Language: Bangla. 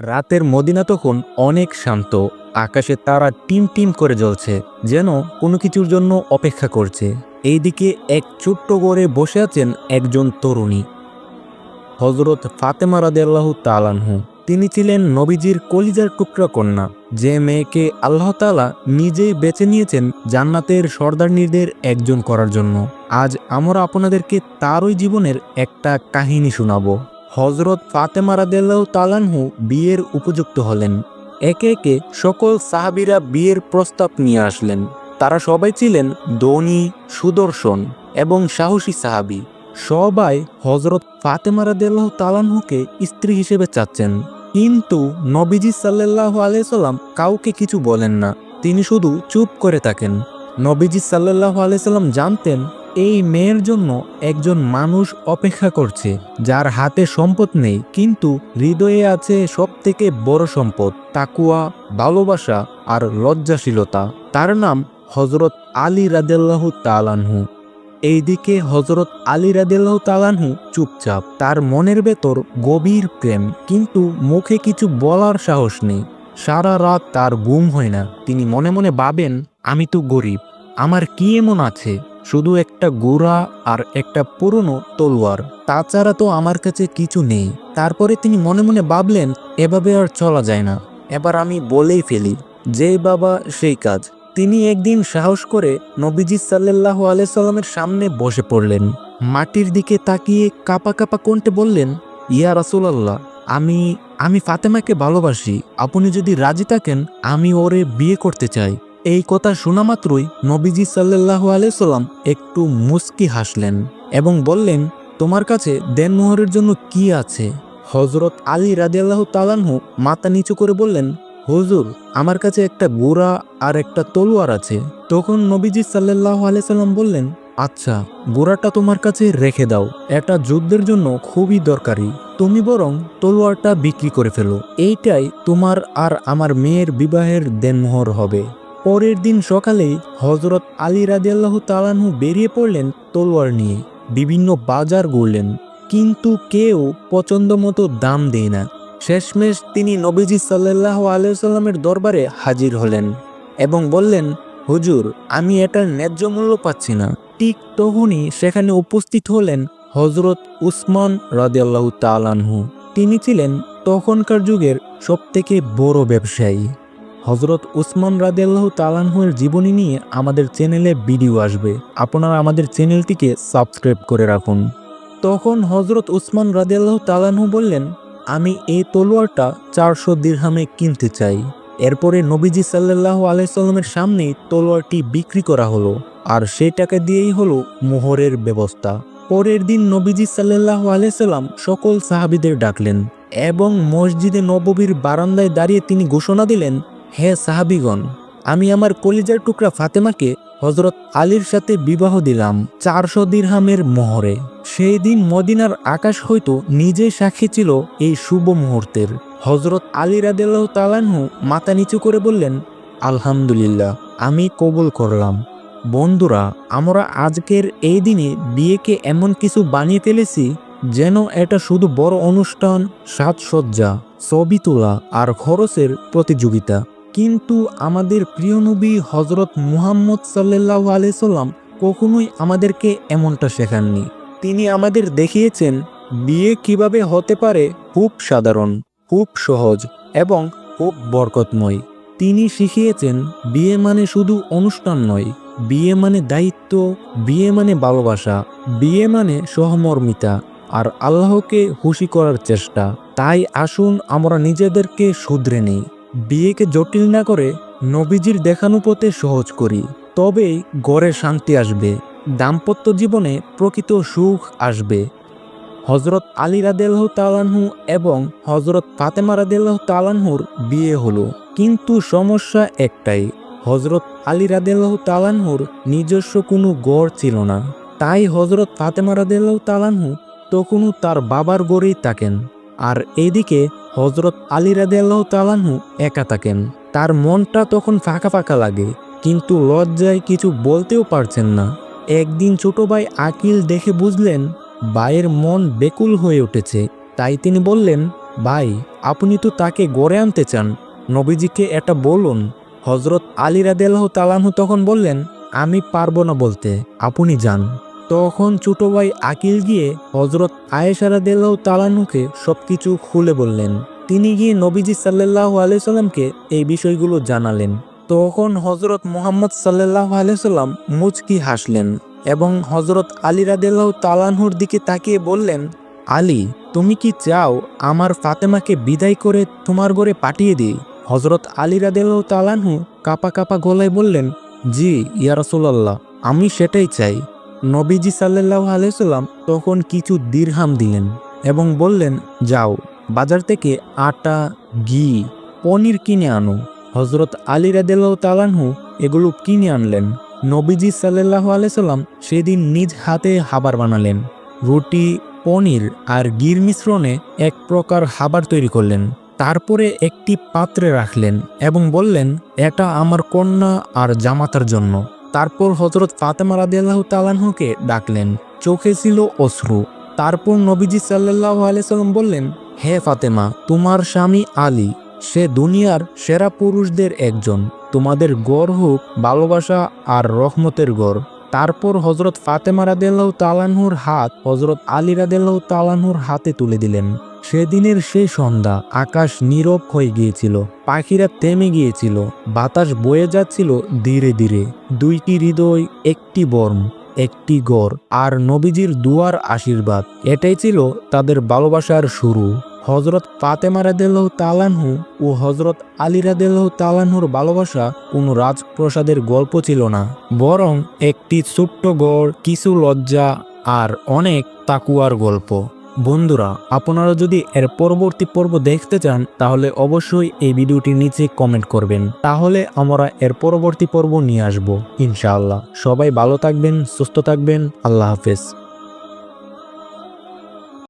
রাতের মদিনা তখন অনেক শান্ত। আকাশে তারা টিম টিম করে জ্বলছে, যেন কোনো কিছুর জন্য অপেক্ষা করছে। এইদিকে এক ছোট্ট গড়ে বসে আছেন একজন তরুণী। হজরত ফাতেমা রাদিয়াল্লাহ তালানহু তিনি ছিলেন নবীজির কলিজার টুকরা কন্যা। যে মেয়েকে আল্লাহ তালা নিজেই বেছে নিয়েছেন জান্নাতের সর্দারনীদের একজন করার জন্য। আজ আমরা আপনাদেরকে তারই জীবনের একটা কাহিনী শোনাবো। হজরত ফাতেমা রাদিয়াল্লাহ তালানহু বিয়ের উপযুক্ত হলেন। একে একে সকল সাহাবিরা বিয়ের প্রস্তাব নিয়ে আসলেন। তারা সবাই ছিলেন ধনী, সুদর্শন এবং সাহসী সাহাবি। সবাই হজরত ফাতেমা রাদিয়াল্লাহ তালানহুকে স্ত্রী হিসেবে চাচ্ছেন। কিন্তু নবীজি সাল্লাহ আলাইসাল্লাম কাউকে কিছু বলেন না। তিনি শুধু চুপ করে থাকেন। নবীজি সাল্লাহ আলাইসাল্লাম জানতেন এই মেয়ের জন্য একজন মানুষ অপেক্ষা করছে, যার হাতে সম্পদ নেই, কিন্তু হৃদয়ে আছে সব থেকে বড় সম্পদ, তাকুয়া, ভালোবাসা আর লজ্জাশীলতা। তার নাম হজরত আলী রাদেল্লাহ তালানহু এইদিকে হজরত আলী রাদেল্লাহ তালানহু চুপচাপ। তার মনের ভেতর গভীর প্রেম, কিন্তু মুখে কিছু বলার সাহস নেই। সারা রাত তার ঘুম হয় না। তিনি মনে মনে ভাবেন, আমি তো গরিব, আমার কি এমন আছে? শুধু একটা গোড়া আর একটা পুরনো তলোয়ার। তাছাড়া তো আমার কাছে কিছু নেই। তারপরে তিনি মনে মনে ভাবলেন, এভাবে আর চলা যায় না। এবার আমি বলেই ফেলি, যে বাবা সেই কাজ। তিনি একদিন সাহস করে নবীজি সাল্লাহ আলাইসাল্লামের সামনে বসে পড়লেন। মাটির দিকে তাকিয়ে কাপা কাপা কণ্ঠে বললেন, ইয়া রাসুলাল্লাহ, আমি আমি ফাতেমাকে ভালোবাসি। আপনি যদি রাজি থাকেন, আমি ওরে বিয়ে করতে চাই। এই কথা শোনা মাত্রই নবীজি সাল্লাহ আলাইসাল্লাম একটু মুস্কি হাসলেন এবং বললেন, তোমার কাছে দেনমোহরের জন্য কি আছে? হজরত আলী রাদিয়াল্লাহ তালানহু মাথা নিচু করে বললেন, হুজুর, আমার কাছে একটা গোড়া আর একটা তলোয়ার আছে। তখন নবীজি সাল্লাহ আলাইসাল্লাম বললেন আচ্ছা গোড়াটা তোমার কাছে রেখে দাও। এটা যুদ্ধের জন্য খুবই দরকারি। তুমি বরং তলোয়ারটা বিক্রি করে ফেলো। এইটাই তোমার আর আমার মেয়ের বিবাহের দেনমোহর হবে। পরের দিন সকালেই হজরত আলী রাদিয়াল্লাহ তালানহু বেরিয়ে পড়লেন তলোয়ার নিয়ে। বিভিন্ন বাজার ঘুরলেন কিন্তু কেউ পছন্দ মতো দাম দেয় না। শেষমেশ তিনি নবীজি সাল্লাহ আলাইসাল্লামের দরবারে হাজির হলেন এবং বললেন, হুজুর, আমি এটার ন্যায্য মূল্য পাচ্ছি না। ঠিক তখনই সেখানে উপস্থিত হলেন হজরত উসমান রাদিয়াল্লাহু তালানহু তিনি ছিলেন তখনকার যুগের সবথেকে বড় ব্যবসায়ী। হজরত উসমান রাদিয়াল্লাহু তালানহুয়ের জীবনী নিয়ে আমাদের চ্যানেলে ভিডিও আসবে। আপনারা আমাদের চ্যানেলটিকে সাবস্ক্রাইব করে রাখুন। তখন হজরত উসমান রাদিয়াল্লাহু তালানহু বললেন, আমি এই তলোয়ারটা চারশো দিরহামে কিনতে চাই। এরপরে নবীজি সাল্লাহ আলাইসাল্লামের সামনেই তলোয়ারটি বিক্রি করা হলো, আর সেই টাকা দিয়েই হলো মোহরের ব্যবস্থা। পরের দিন নবীজি সাল্লাহ আলাইসাল্লাম সকল সাহাবিদের ডাকলেন এবং মসজিদে নববীর বারান্দায় দাঁড়িয়ে তিনি ঘোষণা দিলেন হে সাহাবিগণ, আমি আমার কলিজার টুকরা ফাতেমাকে হজরত আলীর সাথে বিবাহ দিলাম চারশো দিরহামের মোহরে। সেই দিন মদিনার আকাশ হয়তো নিজেই সাক্ষী ছিল এই শুভ মুহূর্তের। হজরত আলী রাদেল্লাহ তালানহু মাথা নিচু করে বললেন, আলহামদুলিল্লাহ, আমি কবুল করলাম। বন্ধুরা, আমরা আজকের এই দিনে বিয়েকে এমন কিছু বানিয়ে ফেলেছি যেন এটা শুধু বড় অনুষ্ঠান, সাজসজ্জা, ছবি তোলা আর খরচের প্রতিযোগিতা। কিন্তু আমাদের প্রিয় নবী হজরত মুহাম্মদ সাল্লাহ আলাইসাল্লাম কখনোই আমাদেরকে এমনটা শেখাননি। তিনি আমাদের দেখিয়েছেন, বিয়ে কীভাবে হতে পারে খুব সাধারণ, খুব সহজ এবং খুব বরকতময়। তিনি শিখিয়েছেন, বিয়ে মানে শুধু অনুষ্ঠান নয়, বিয়ে মানে দায়িত্ব, বিয়ে মানে ভালোবাসা, বিয়ে মানে সহমর্মিতা আর আল্লাহকে খুশি করার চেষ্টা। তাই আসুন আমরা নিজেদেরকে শুধরে নেই। বিয়েকে জটিল না করে নবীজির দেখানো পথে সহজ করি, তবেই গড়ে শান্তি আসবে, দাম্পত্য জীবনে প্রকৃত সুখ আসবে। হজরত আলী রাদেল্লাহ তালানহু এবং হজরত ফাতেমা রাদেল্লাহ তালানহুর বিয়ে হলো। কিন্তু সমস্যা একটাই হজরত আলী রাদেল্লাহ তালানহুর নিজস্ব কোনো গড় ছিল না। তাই হজরত ফাতেমা রাদেল্লাহ তালানহু তখনও তার বাবার গড়েই থাকেন। আর এদিকে হজরত আলী রাদেল্লাহ তালানহু একা থাকেন। তার মনটা তখন ফাঁকা ফাঁকা লাগে, কিন্তু লজ্জায় কিছু বলতেও পারছেন না। একদিন ছোট ভাই আকিল দেখে বুঝলেন, ভাইয়ের মন বেকুল হয়ে উঠেছে। তাই তিনি বললেন, ভাই, আপনি তো তাকে গড়ে আনতে চান। নবীজিকে এটা বলুন। হজরত আলী রাদেলাহ তালানহু তখন বললেন, আমি পারব না বলতে, আপনি যান। তখন ছোট ভাই আকিল গিয়ে হজরত আয়েশারা দেল্লাহ তালানুকে সব কিছু খুলে বললেন। তিনি গিয়ে নবীজি সাল্লাহ আলাইসাল্লামকে এই বিষয়গুলো জানালেন। তখন হজরত মোহাম্মদ সাল্লাহ আলাইসাল্লাম মুচকি হাসলেন এবং হজরত আলী রাদেল্লাহ তালানহুর দিকে তাকিয়ে বললেন, আলী, তুমি কি চাও আমার ফাতেমাকে বিদায় করে তোমার ঘরে পাঠিয়ে দিই? হজরত আলী রাদেল্লাহ তালানহু কাপা কাপা গলায় বললেন, জি, ইয়া রাসূলুল্লাহ, আমি সেটাই চাই। নবীজি সাল্লাহ আলাইসাল্লাম তখন কিছু দিরহাম দিলেন এবং বললেন, যাও, বাজার থেকে আটা, ঘি, পনির কিনে আনো। হজরত আলী রাদেল্লাহ তালানহু এগুলো কিনে আনলেন। নবীজি সাল্লাহ আলাইসাল্লাম সেদিন নিজ হাতে হাবার বানালেন। রুটি, পনির আর গির মিশ্রণে এক প্রকার হাবার তৈরি করলেন। তারপরে একটি পাত্রে রাখলেন এবং বললেন, এটা আমার কন্যা আর জামাতার জন্য। তারপর হজরত ফাতেমা রাদিয়াল্লাহ তালানহুকে ডাকলেন। চোখে ছিল অশ্রু। তারপর নবীজি সাল্লাহ আলাইসাল্লাম বললেন, হে ফাতেমা, তোমার স্বামী আলী, সে দুনিয়ার সেরা পুরুষদের একজন। তোমাদের গড় হোক ভালোবাসা আর রহমতের গড়। তারপর হজরত ফাতেমা রাদেল্লাহ তালানহুর হাত হজরত আলী রাদেল্লাহ তালানহুর হাতে তুলে দিলেন। সেদিনের সেই সন্ধ্যা আকাশ নীরব হয়ে গিয়েছিল, পাখিরা থেমে গিয়েছিল, বাতাস বয়ে যাচ্ছিল ধীরে ধীরে। দুইটি হৃদয়, একটি বর্ম, একটি গড় আর নবীজির দুয়ার আশীর্বাদ। এটাই ছিল তাদের ভালোবাসার শুরু। হজরত ফাতেমা রাদেল্লাহ তালানহু ও হজরত আলী রাদেল্লাহ তালানহুর ভালোবাসা কোনো রাজপ্রসাদের গল্প ছিল না। বরং একটি ছোট্ট গড়, কিছু লজ্জা আর অনেক তাকুয়ার গল্প। বন্ধুরা, আপনারা যদি এর পরবর্তী পর্ব দেখতে চান, তাহলে অবশ্যই এই ভিডিওটির নিচে কমেন্ট করবেন। তাহলে আমরা এর পরবর্তী পর্ব নিয়ে আসব, ইনশাআল্লাহ। সবাই ভালো থাকবেন, সুস্থ থাকবেন, আল্লাহ হাফেজ।